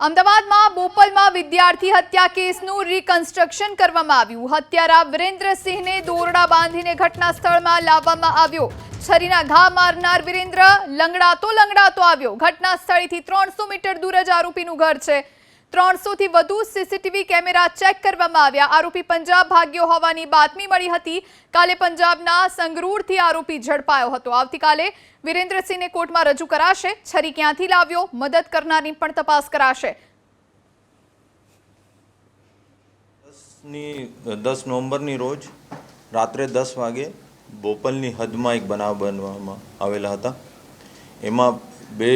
અમદાવાદમાં બોપલમાં વિદ્યાર્થી હત્યા કેસનું રિકન્સ્ટ્રક્શન કરવામાં આવ્યું. હત્યારા વિરેન્દ્રસિંહને દોરડા બાંધીને ઘટના સ્થળમાં લાવવામાં આવ્યો. છરીના ઘા મારનાર વિરેન્દ્ર લંગડાતો લંગડાતો આવ્યો. ઘટના સ્થળેથી ત્રણસો મીટર દૂર જ આરોપીનું ઘર છે. ત્રણસોથી વધુ સીસીટીવી કેમેરા ચેક કરવામાં આવ્યા. આરોપી પંજાબ ભાગ્યો હોવાની બાતમી મળી હતી. કાલે પંજાબના સંગરૂરથી આરોપી ઝડપાયો હતો. આવતીકાલે વિરેન્દ્રસિંહને કોર્ટમાં રજૂ કરાશે. છરી ક્યાંથી લાવ્યો? મદદ કરનારની પણ તપાસ કરાશે. દસ નવેમ્બરની રોજ રાત્રે દસ વાગે બોપલની હદમાં એક બનાવ બનવામાં આવેલા હતા. એમાં બે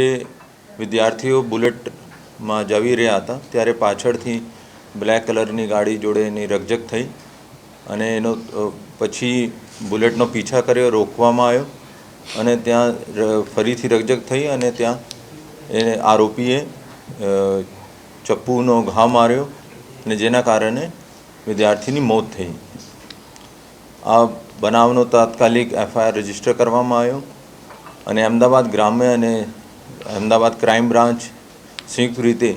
વિદ્યાર્થીઓ બુલેટમાં જવી રહ્યા હતા, ત્યારે પાછળથી બ્લેક કલરની ગાડી જોડે એની રકઝક થઈ અને એનો પછી બુલેટનો પીછા કર્યો, રોકવામાં આવ્યો અને ત્યાં ફરીથી રકઝક થઈ અને ત્યાં એને આરોપીએ ચપ્પુનો ઘા માર્યો અને જેના કારણે વિદ્યાર્થીની મોત થઈ. આ બનાવનો તાત્કાલિક એફઆઈઆર રજિસ્ટર કરવામાં આવ્યો અને અમદાવાદ ગ્રામ્ય અને અમદાવાદ ક્રાઇમ બ્રાન્ચ સંયુક્ત રીતે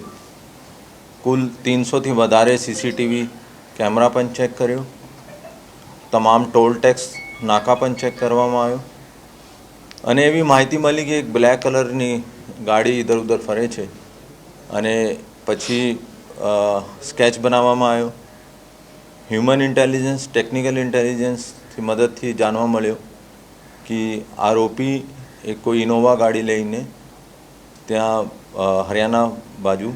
કુલ તીનસોથી વધારે સીસીટીવી કેમેરા પણ ચેક કર્યો. તમામ ટોલ ટેક્સ નાકા પણ ચેક કરવામાં આવ્યો. અને એવી માહિતી મળી કે એક બ્લેક કલરની ગાડી ઇધર ઉધર ફરે છે અને પછી સ્કેચ બનાવવામાં આવ્યો. હ્યુમન ઇન્ટેલિજન્સ ટેકનિકલ ઇન્ટેલિજન્સથી મદદથી જાણવા મળ્યો કે આરોપી એક કોઈ ઇનોવા ગાડી લઈને ત્યાં હરિયાણા બાજુ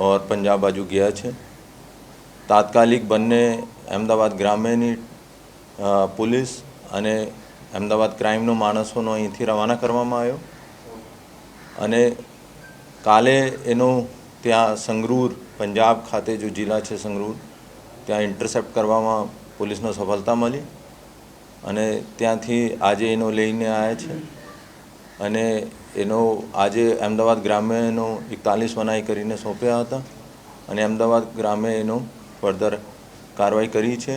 ઓર પંજાબ બાજુ ગયા છે. તાત્કાલિક બંને અમદાવાદ ગ્રામ્યની પોલીસ અને અમદાવાદ ક્રાઇમનો માણસોનો અહીંથી રવાના કરવામાં આવ્યો. અને કાલે એનો ત્યાં સંગરૂર, પંજાબ ખાતે જો જિલ્લા છે સંગરૂર, ત્યાં ઇન્ટરસેપ્ટ કરવામાં પોલીસનો સફળતા મળી. અને ત્યાંથી આજે એનો લઈને આવ્યા છે. અને એનો આજે અમદાવાદ ગ્રામ્યનો એકતાલીસ મનાઈ કરીને સોંપ્યા હતા અને અમદાવાદ ગ્રામે એનો ફર્ધર કાર્યવાહી કરી છે.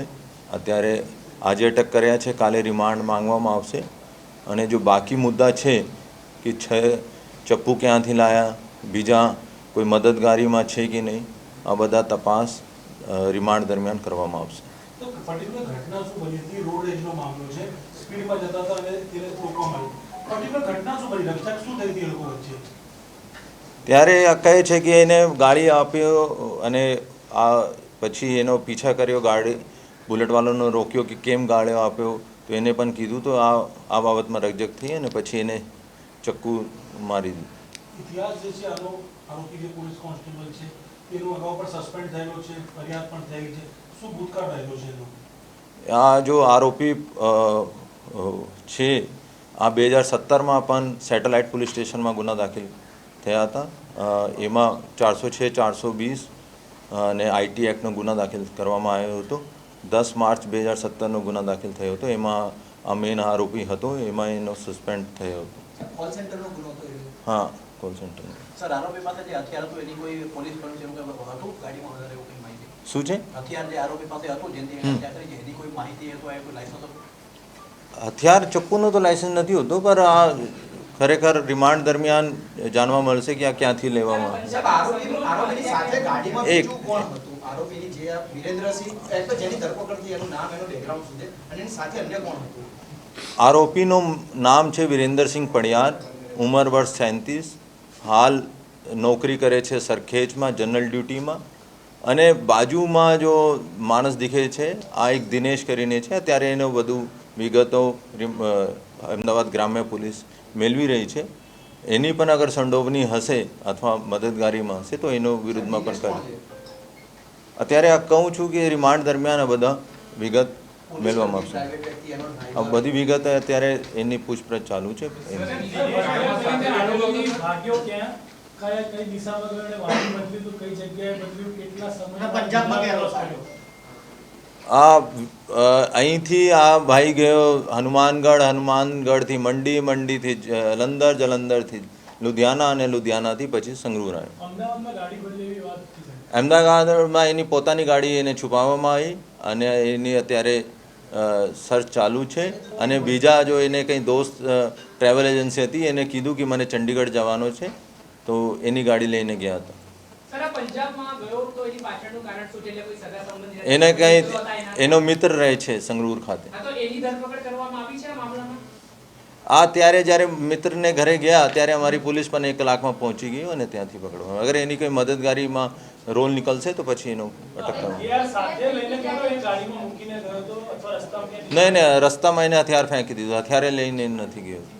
અત્યારે આજે અટક કર્યા છે, કાલે રિમાન્ડ માંગવામાં આવશે. અને જો બાકી મુદ્દા છે કે છ ચપ્પુ ક્યાંથી લાયા, બીજા કોઈ મદદગારીમાં છે કે નહીં, આ બધા તપાસ રિમાન્ડ દરમિયાન કરવામાં આવશે. ઘટના શું રોડ એજનો મામલો છે. સ્પીડમાં જતા હતા ત્યારે આ કહે છે કે એને ગાડી આપ્યો અને આ પછી એનો પીછા કર્યો ગાડી બુલેટવાળાનો રોક્યો કે કેમ ગાળ્યો આપ્યો તો એને પણ કીધું તો આ આ બાબતમાં રકજક થઈ અને પછી એને ચક્કુ મારી દીધું. ઇતિહાસ જે છે આનો આરોપી જે પોલીસ કોન્સ્ટેબલ છે એનો અગાઉ પણ સસ્પેન્ડ થયેલો છે ફરિયાદ પણ થયેલી છે. શું ભૂતકાળ રહેલો છે એનો? આ જો આરોપી છે આ બે હજાર સત્તરમાં પણ સેટેલાઇટ પોલીસ સ્ટેશનમાં ગુના દાખલ થયા હતા. એમાં ચારસો છે ચારસો વીસ અને આઈટી એક્ટનો ગુના દાખલ કરવામાં આવ્યો હતો. દસ માર્ચ બે હજાર સત્તરનો ગુના દાખલ થયો હતો. એમાં આ મેન આરોપી હતો. એમાં એનો સસ્પેન્ડ થયો હતો. હા કોલ સેન્ટર શું છે? હથિયાર ચક્કુનો તો લાયસન્સ નથી હોતું પણ આ ખરેખર રિમાન્ડ દરમિયાન જાણવા મળશે કે આ ક્યાંથી લેવામાં એક. આરોપીની નામ છે વિરેન્દ્રસિંહ પડિયાર ઉંમર વર્ષ સેંતીસ હાલ નોકરી કરે છે સરખેજમાં જનરલ ડ્યુટીમાં અને બાજુમાં જો માણસ દીખે છે આ એક દિનેશ કરીને છે ત્યારે એનો વધુ વિગતો રીમ- અમદાવાદ ગ્રામ્ય પોલીસ મેળવી રહી છે. એની પણ અગર સંડોવણી હશે અથવા મદદગારીમાં હશે તો એનો વિરુદ્ધમાં પણ કરે અત્યારે આ કહું છું કે રિમાન્ડ દરમિયાન આ બધા વિગત મેળવવામાં આવશે. આ બધી વિગત અત્યારે એની પૂછપરછ ચાલુ છે. કઈ દિશામાં ગયો વાહન બદલ્યું તો કઈ જગ્યાએ બદલ્યું? કેટલા સમય પંજાબમાં ગયેલો સાહેબ. આ અહીંથી આ ભાઈ ગયો હનુમાનગઢ હનુમાનગઢથી મંડી મંડીથી જલંધર જલંધરથી લુધિયાના અને લુધિયાનાથી પછી સંગરૂર આવ્યો. અમદાવાદમાં એની પોતાની ગાડી એને છુપાવવામાં આવી અને એની અત્યારે સર્ચ ચાલુ છે. અને બીજા જો એને કંઈ દોસ્ત ટ્રાવેલ એજન્સી હતી એને કીધું કે મને ચંડીગઢ જવાનો છે તો એની ગાડી લઈને ગયા હતા. એની કોઈ સગા સંબંધી હતા? એને કઈ કંઈ એનો મિત્ર રહે છે સંગરૂર ખાતે. હા તો એની ધરપકડ કરવામાં આવી છે આ ત્યારે જ્યારે મિત્રને ઘરે ગયા ત્યારે અમારી પોલીસ પણ એક કલાકમાં પહોંચી ગઈ અને ત્યાંથી પકડવા અગર એની કોઈ મદદગારીમાં રોલ નીકળશે તો પછી એનો અટક કરવામાં યાર સાથે લઈને ગયો એ ગાડીમાં મૂકીને ગયો તો અથવા રસ્તામાં ક્યાંય નહીં નહીં રસ્તામાં એને હથિયાર ફેંકી દીધું. હથિયારે લઈને નથી ગયો.